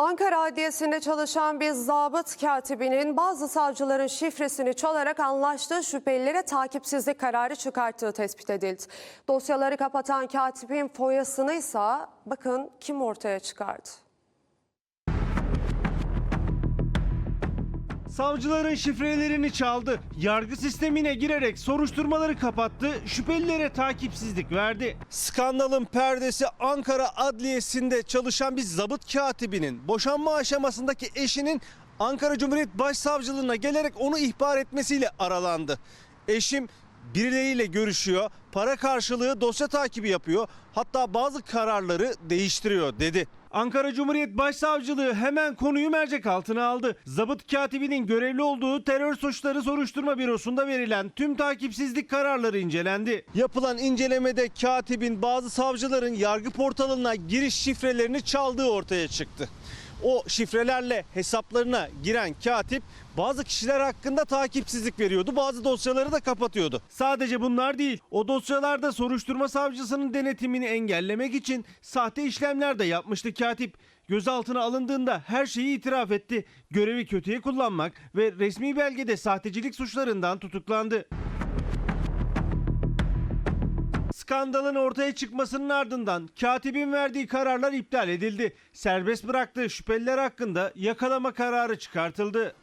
Ankara Adliyesi'nde çalışan bir zabıt katibinin bazı savcıların şifresini çalarak anlaştığı şüphelilere takipsizlik kararı çıkarttığı tespit edildi. Dosyaları kapatan katibin foyasını ise bakın kim ortaya çıkardı. Savcıların şifrelerini çaldı. Yargı sistemine girerek soruşturmaları kapattı. Şüphelilere takipsizlik verdi. Skandalın perdesi Ankara Adliyesi'nde çalışan bir zabıt katibinin boşanma aşamasındaki eşinin Ankara Cumhuriyet Başsavcılığına gelerek onu ihbar etmesiyle aralandı. Eşim birileriyle görüşüyor, para karşılığı dosya takibi yapıyor, hatta bazı kararları değiştiriyor dedi. Ankara Cumhuriyet Başsavcılığı hemen konuyu mercek altına aldı. Zabıt katibinin görevli olduğu terör suçları soruşturma bürosunda verilen tüm takipsizlik kararları incelendi. Yapılan incelemede katibin bazı savcıların yargı portalına giriş şifrelerini çaldığı ortaya çıktı. O şifrelerle hesaplarına giren katip bazı kişiler hakkında takipsizlik veriyordu. Bazı dosyaları da kapatıyordu. Sadece bunlar değil. O dosyalarda soruşturma savcısının denetimini engellemek için sahte işlemler de yapmıştı katip. Gözaltına alındığında her şeyi itiraf etti. Görevi kötüye kullanmak ve resmi belgede sahtecilik suçlarından tutuklandı. Skandalın ortaya çıkmasının ardından katibin verdiği kararlar iptal edildi. Serbest bıraktığı şüpheliler hakkında yakalama kararı çıkartıldı.